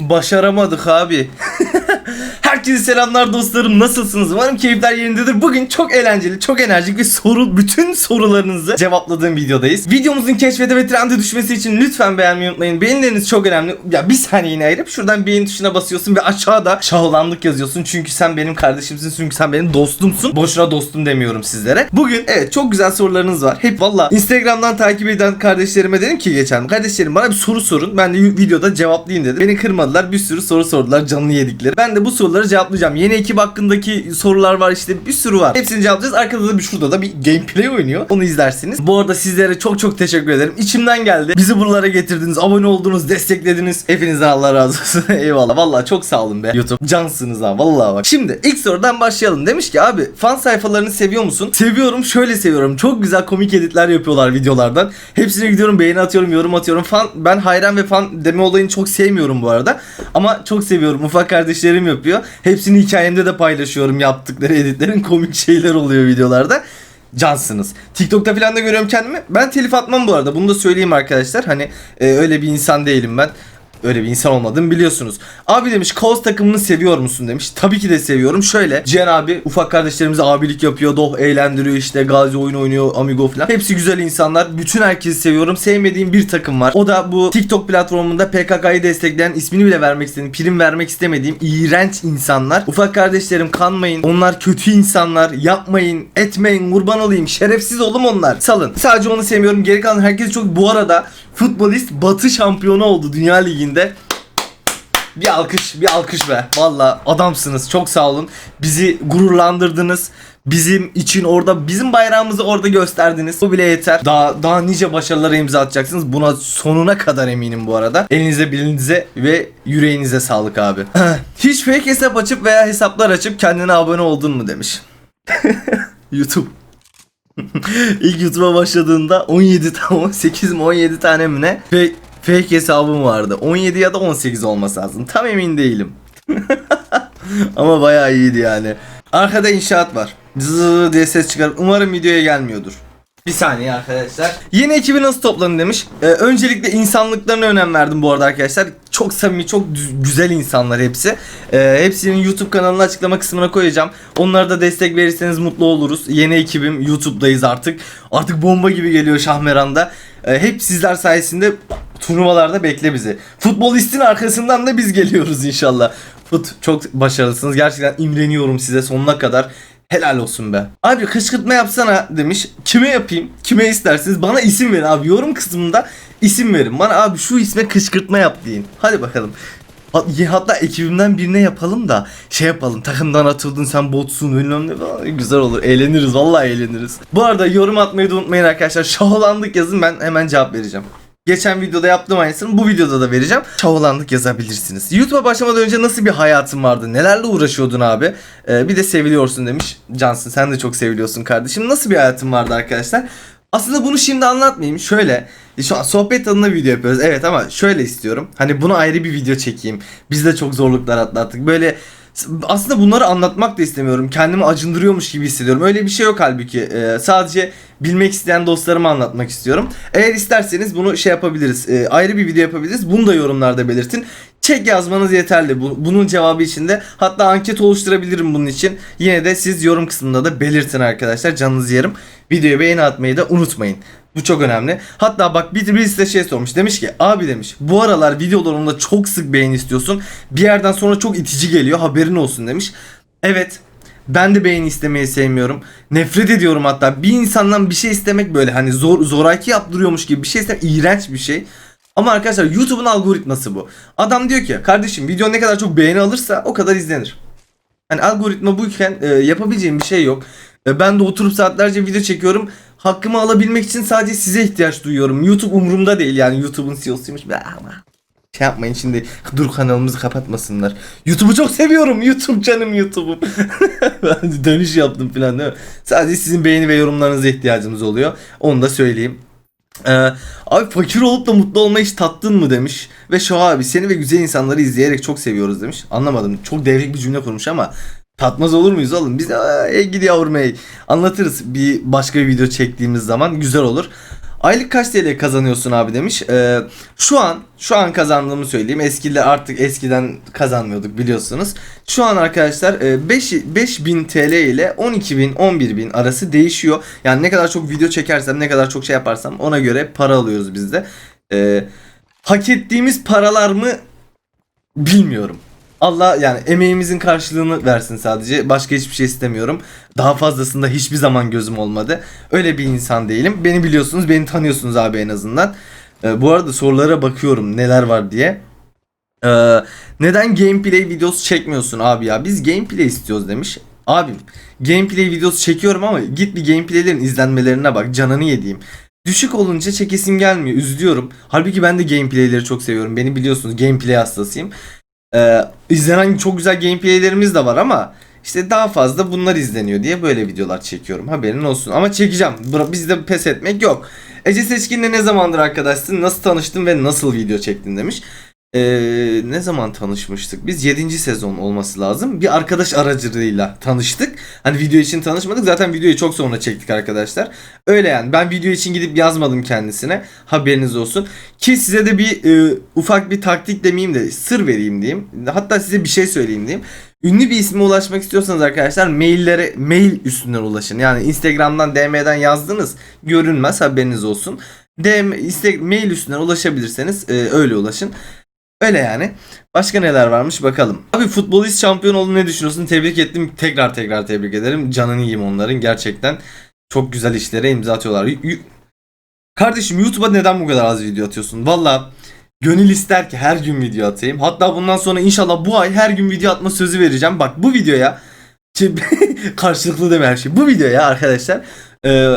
Başaramadık abi. Herkese selamlar dostlarım. Nasılsınız? Umarım keyifler yerindedir. Bugün çok eğlenceli, çok enerjik ve soru bütün sorularınızı cevapladığım videodayız. Videomuzun keşfete ve trende düşmesi için lütfen beğenmeyi unutmayın. Beğenileriniz çok önemli. Ya bir saniye ayırıp şuradan beğen tuşuna basıyorsun ve aşağıda şahlandık yazıyorsun. Çünkü sen benim kardeşimsin. Çünkü sen benim dostumsun. Boşuna dostum demiyorum sizlere. Bugün evet çok güzel sorularınız var. Hep valla Instagram'dan takip eden kardeşlerime dedim ki geçen kardeşlerim bana bir soru sorun. Ben de videoda cevaplayayım dedim. Beni kırmadılar. Bir sürü soru sordular. Canını yedikleri. Ben de bu soruları cevaplayacağım. Yeni ekip hakkındaki sorular var işte bir sürü var. Hepsini cevaplayacağız. Arkada da bir şurada da bir gameplay oynuyor. Onu izlersiniz. Bu arada sizlere çok çok teşekkür ederim. İçimden geldi. Bizi buralara getirdiniz. Abone oldunuz. Desteklediniz. Hepinizden Allah razı olsun. Eyvallah. Vallahi çok sağ olun be. YouTube. Cansınız ha. Vallahi bak. Şimdi ilk sorudan başlayalım. Demiş ki abi fan sayfalarını seviyor musun? Seviyorum. Şöyle seviyorum. Çok güzel komik editler yapıyorlar videolardan. Hepsine gidiyorum beğeni atıyorum, yorum atıyorum. Fan ben hayran ve fan deme olayını çok sevmiyorum bu arada. Ama çok seviyorum. Ufak kardeşlerim yapıyor. Hepsini hikayemde de paylaşıyorum. Yaptıkları editlerin komik şeyler oluyor videolarda. Cansınız. TikTok'ta falan da görüyorum kendimi. Ben telif atmam bu arada. Bunu da söyleyeyim arkadaşlar. Hani e, öyle bir insan değilim ben. Öyle bir insan olmadığımı biliyorsunuz. Abi demiş Kaos takımını seviyor musun demiş. Tabii ki de seviyorum. Şöyle Cihan abi ufak kardeşlerimize abilik yapıyor. Doh eğlendiriyor işte. Gazi oyun oynuyor. Amigo falan. Hepsi güzel insanlar. Bütün herkesi seviyorum. Sevmediğim bir takım var. O da bu TikTok platformunda PKK'yı destekleyen ismini bile vermek istediğim, prim vermek istemediğim iğrenç insanlar. Ufak kardeşlerim kanmayın. Onlar kötü insanlar. Yapmayın, etmeyin, kurban olayım. Şerefsiz oğlum onlar. Salın. Sadece onu sevmiyorum. Geri kalan herkes çok bu arada futbolist Batı şampiyonu oldu Dünya Ligi'nde. Bir alkış, bir alkış be. Valla adamsınız. Çok sağ olun. Bizi gururlandırdınız. Bizim için orada bizim bayrağımızı orada gösterdiniz. Bu bile yeter. Daha daha nice başarılara imza atacaksınız. Buna sonuna kadar eminim bu arada. Elinize, bilinize ve yüreğinize sağlık abi. Hiç fake hesap açıp veya hesaplar açıp kendine abone oldun mu demiş. YouTube. İlk YouTube'a başladığında 17 tane 18 mi 17 tane mi ne fake, fake hesabım vardı. 17 ya da 18 olması lazım. Tam emin değilim. Ama bayağı iyiydi yani. Arkada inşaat var. Zı diye ses çıkar. Umarım videoya gelmiyordur. Bir saniye arkadaşlar. Yeni ekibi nasıl toplanın demiş. Ee, öncelikle insanlıklarına önem verdim bu arada arkadaşlar. Çok samimi, çok güzel insanlar hepsi. Ee, hepsinin YouTube kanalını açıklama kısmına koyacağım. Onlara da destek verirseniz mutlu oluruz. Yeni ekibim YouTube'dayız artık. Artık bomba gibi geliyor Şahmeran'da. Ee, hep sizler sayesinde turnuvalarda bekle bizi. Futbolistin arkasından da biz geliyoruz inşallah. Fut çok başarılısınız. Gerçekten imreniyorum size sonuna kadar. Helal olsun be. Abi kışkırtma yapsana demiş. Kime yapayım? Kime istersiniz? Bana isim verin abi. Yorum kısmında isim verin. Bana abi şu isme kışkırtma yap deyin. Hadi bakalım. Hatta ekibimden birine yapalım da şey yapalım takımdan atıldın sen botsun bilmem ne falan güzel olur eğleniriz vallahi eğleniriz. Bu arada yorum atmayı da unutmayın arkadaşlar şahlandık yazın ben hemen cevap vereceğim. Geçen videoda yaptığım aynısını bu videoda da vereceğim. Şahlandık yazabilirsiniz. YouTube'a başlamadan önce nasıl bir hayatın vardı? Nelerle uğraşıyordun abi? Ee, bir de seviliyorsun demiş. Cansın sen de çok seviliyorsun kardeşim. Nasıl bir hayatın vardı arkadaşlar? Aslında bunu şimdi anlatmayayım. Şöyle şu an sohbet tadında video yapıyoruz. Evet ama şöyle istiyorum. Hani bunu ayrı bir video çekeyim. Biz de çok zorluklar atlattık. Böyle aslında bunları anlatmak da istemiyorum. Kendimi acındırıyormuş gibi hissediyorum. Öyle bir şey yok halbuki. Ee, sadece bilmek isteyen dostlarıma anlatmak istiyorum. Eğer isterseniz bunu şey yapabiliriz. Ee, ayrı bir video yapabiliriz. Bunu da yorumlarda belirtin. Çek yazmanız yeterli. Bu- bunun cevabı için de hatta anket oluşturabilirim bunun için. Yine de siz yorum kısmında da belirtin arkadaşlar. Canınızı yerim. Videoya beğeni atmayı da unutmayın. Bu çok önemli. Hatta bak bir birisi de şey sormuş. Demiş ki abi demiş bu aralar videolarımda çok sık beğeni istiyorsun. Bir yerden sonra çok itici geliyor haberin olsun demiş. Evet ben de beğeni istemeyi sevmiyorum. Nefret ediyorum hatta. Bir insandan bir şey istemek böyle hani zor zoraki yaptırıyormuş gibi bir şey istemek iğrenç bir şey. Ama arkadaşlar YouTube'un algoritması bu. Adam diyor ki kardeşim video ne kadar çok beğeni alırsa o kadar izlenir. Hani algoritma buyken e, yapabileceğim bir şey yok. E, ben de oturup saatlerce video çekiyorum. Hakkımı alabilmek için sadece size ihtiyaç duyuyorum. YouTube umurumda değil yani YouTube'un CEO'suymuş. Ama şey yapmayın şimdi dur kanalımızı kapatmasınlar. YouTube'u çok seviyorum. YouTube canım YouTube'um. ben dönüş yaptım falan değil mi? Sadece sizin beğeni ve yorumlarınıza ihtiyacımız oluyor. Onu da söyleyeyim. Ee, abi fakir olup da mutlu olmayı hiç tattın mı demiş. Ve şu abi seni ve güzel insanları izleyerek çok seviyoruz demiş. Anlamadım. Çok devrik bir cümle kurmuş ama tatmaz olur muyuz oğlum? Biz "Aa, ey gidi yavrum ey. Anlatırız bir başka bir video çektiğimiz zaman güzel olur. Aylık kaç TL kazanıyorsun abi demiş. Ee, şu an şu an kazandığımı söyleyeyim. Eskiler artık eskiden kazanmıyorduk biliyorsunuz. Şu an arkadaşlar e, 5 5000 TL ile 12000 11000 arası değişiyor. Yani ne kadar çok video çekersem, ne kadar çok şey yaparsam ona göre para alıyoruz biz de. Ee, hak ettiğimiz paralar mı bilmiyorum. Allah yani emeğimizin karşılığını versin sadece. Başka hiçbir şey istemiyorum. Daha fazlasında hiçbir zaman gözüm olmadı. Öyle bir insan değilim. Beni biliyorsunuz, beni tanıyorsunuz abi en azından. Ee, bu arada sorulara bakıyorum neler var diye. Ee, neden gameplay videosu çekmiyorsun abi ya? Biz gameplay istiyoruz demiş. Abim gameplay videosu çekiyorum ama git bir gameplaylerin izlenmelerine bak. Canını yediğim. Düşük olunca çekesim gelmiyor. Üzülüyorum. Halbuki ben de gameplayleri çok seviyorum. Beni biliyorsunuz gameplay hastasıyım. Ee, izlenen çok güzel gameplaylerimiz de var ama işte daha fazla bunlar izleniyor diye böyle videolar çekiyorum. Haberin olsun. Ama çekeceğim. Bizde pes etmek yok. Ece Seçkin'le ne zamandır arkadaşsın? Nasıl tanıştın ve nasıl video çektin demiş. Ee, ne zaman tanışmıştık? Biz 7. sezon olması lazım. Bir arkadaş aracılığıyla tanıştık. Hani video için tanışmadık. Zaten videoyu çok sonra çektik arkadaşlar. Öyle yani. Ben video için gidip yazmadım kendisine. Haberiniz olsun. Ki size de bir e, ufak bir taktik demeyeyim de sır vereyim diyeyim. Hatta size bir şey söyleyeyim diyeyim. Ünlü bir isme ulaşmak istiyorsanız arkadaşlar maillere mail üstünden ulaşın. Yani Instagram'dan DM'den yazdınız görünmez haberiniz olsun. DM iste, mail üstünden ulaşabilirseniz e, öyle ulaşın. Öyle yani. Başka neler varmış bakalım. Abi futbolist şampiyon oldu ne düşünüyorsun? Tebrik ettim. Tekrar tekrar tebrik ederim. Canını yiyeyim onların. Gerçekten çok güzel işlere imza atıyorlar. Y- y- Kardeşim YouTube'a neden bu kadar az video atıyorsun? Valla gönül ister ki her gün video atayım. Hatta bundan sonra inşallah bu ay her gün video atma sözü vereceğim. Bak bu videoya karşılıklı deme her şey. Bu videoya arkadaşlar e,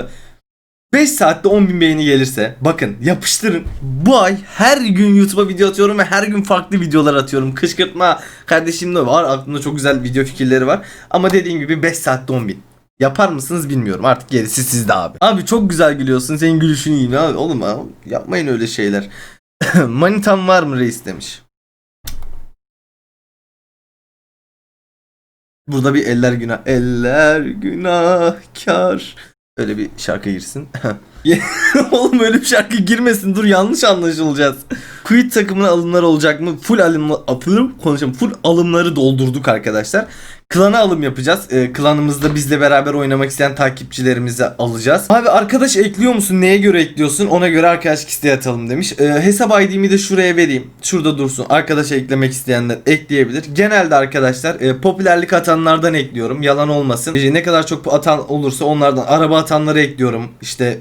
5 saatte 10.000 beğeni gelirse bakın yapıştırın. Bu ay her gün YouTube'a video atıyorum ve her gün farklı videolar atıyorum. Kışkırtma kardeşim de var. Aklımda çok güzel video fikirleri var. Ama dediğim gibi 5 saatte 10.000. Yapar mısınız bilmiyorum. Artık gerisi sizde abi. Abi çok güzel gülüyorsun. Senin gülüşün iyi. Abi, oğlum yapmayın öyle şeyler. Manitam var mı reis demiş. Burada bir eller günah. Eller günahkar. Öyle bir şarkı girsin. Oğlum öyle bir şarkı girmesin. Dur yanlış anlaşılacağız. Quit takımına alımlar olacak mı? Full alım atılım konuşalım. Full alımları doldurduk arkadaşlar. Klana alım yapacağız. Ee, klanımızda bizle beraber oynamak isteyen takipçilerimizi alacağız. Abi arkadaş ekliyor musun? Neye göre ekliyorsun? Ona göre arkadaşlık isteği atalım demiş. Ee, hesap ID'mi de şuraya vereyim. Şurada dursun. Arkadaş eklemek isteyenler ekleyebilir. Genelde arkadaşlar e, popülerlik atanlardan ekliyorum. Yalan olmasın. E, ne kadar çok atan olursa onlardan. Araba atanları ekliyorum. İşte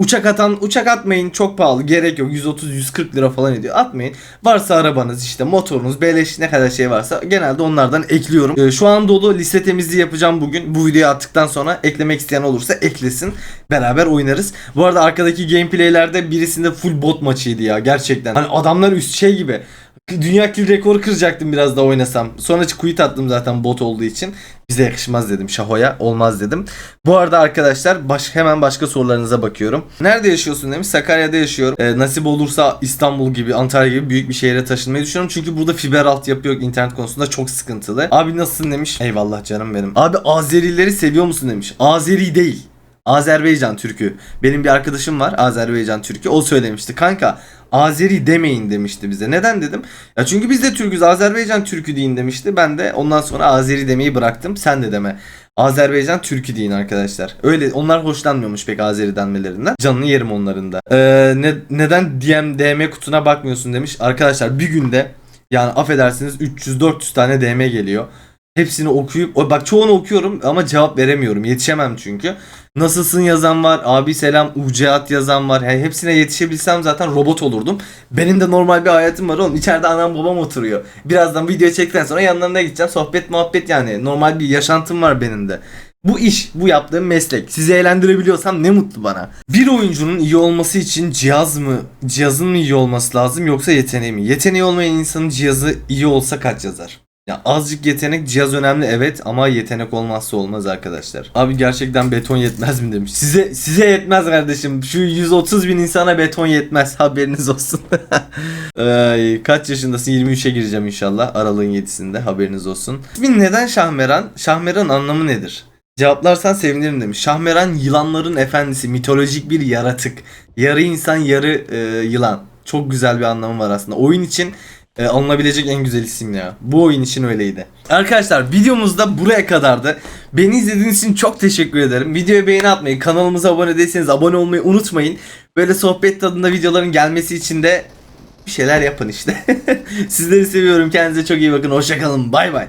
Uçak atan uçak atmayın çok pahalı gerek yok. 130-140 lira falan ediyor. Atmayın. Varsa arabanız işte motorunuz beleş ne kadar şey varsa genelde onlardan ekliyorum. Ee, şu an dolu liste temizliği yapacağım bugün. Bu videoyu attıktan sonra eklemek isteyen olursa eklesin. Beraber oynarız. Bu arada arkadaki gameplaylerde birisinde full bot maçıydı ya gerçekten. Hani adamlar üst şey gibi Dünya kill rekoru kıracaktım biraz da oynasam. Sonra quit attım zaten bot olduğu için. Bize yakışmaz dedim Şaho'ya. Olmaz dedim. Bu arada arkadaşlar baş, hemen başka sorularınıza bakıyorum. Nerede yaşıyorsun demiş. Sakarya'da yaşıyorum. Ee, nasip olursa İstanbul gibi Antalya gibi büyük bir şehre taşınmayı düşünüyorum. Çünkü burada fiber altyapı yok internet konusunda çok sıkıntılı. Abi nasılsın demiş. Eyvallah canım benim. Abi Azerileri seviyor musun demiş. Azeri değil. Azerbaycan Türkü. Benim bir arkadaşım var Azerbaycan Türkü. O söylemişti. Kanka Azeri demeyin demişti bize. Neden dedim? Ya çünkü biz de Türküz. Azerbaycan Türkü deyin demişti. Ben de ondan sonra Azeri demeyi bıraktım. Sen de deme. Azerbaycan Türkü deyin arkadaşlar. Öyle onlar hoşlanmıyormuş pek Azeri denmelerinden. Canını yerim onların da. Ee, ne, neden DM DM kutuna bakmıyorsun demiş. Arkadaşlar bir günde yani affedersiniz 300-400 tane DM geliyor. Hepsini okuyup bak çoğunu okuyorum ama cevap veremiyorum. Yetişemem çünkü. Nasılsın yazan var. Abi selam ucaat yazan var. Yani hepsine yetişebilsem zaten robot olurdum. Benim de normal bir hayatım var oğlum. İçeride anam babam oturuyor. Birazdan video çektikten sonra yanlarına gideceğim. Sohbet muhabbet yani. Normal bir yaşantım var benim de. Bu iş, bu yaptığım meslek. Sizi eğlendirebiliyorsam ne mutlu bana. Bir oyuncunun iyi olması için cihaz mı, cihazın mı iyi olması lazım yoksa yeteneği mi? Yeteneği olmayan insanın cihazı iyi olsa kaç yazar? Ya azıcık yetenek cihaz önemli evet ama yetenek olmazsa olmaz arkadaşlar. Abi gerçekten beton yetmez mi demiş. Size size yetmez kardeşim. Şu 130 bin insana beton yetmez haberiniz olsun. Ay, kaç yaşındasın? 23'e gireceğim inşallah aralığın 7'sinde haberiniz olsun. İsmin neden Şahmeran? Şahmeran anlamı nedir? Cevaplarsan sevinirim demiş. Şahmeran yılanların efendisi. Mitolojik bir yaratık. Yarı insan yarı e, yılan. Çok güzel bir anlamı var aslında. Oyun için e, alınabilecek en güzel isim ya. Bu oyun için öyleydi. Arkadaşlar videomuz da buraya kadardı. Beni izlediğiniz için çok teşekkür ederim. Videoya beğeni atmayı, kanalımıza abone değilseniz abone olmayı unutmayın. Böyle sohbet tadında videoların gelmesi için de bir şeyler yapın işte. Sizleri seviyorum. Kendinize çok iyi bakın. Hoşçakalın. Bay bay.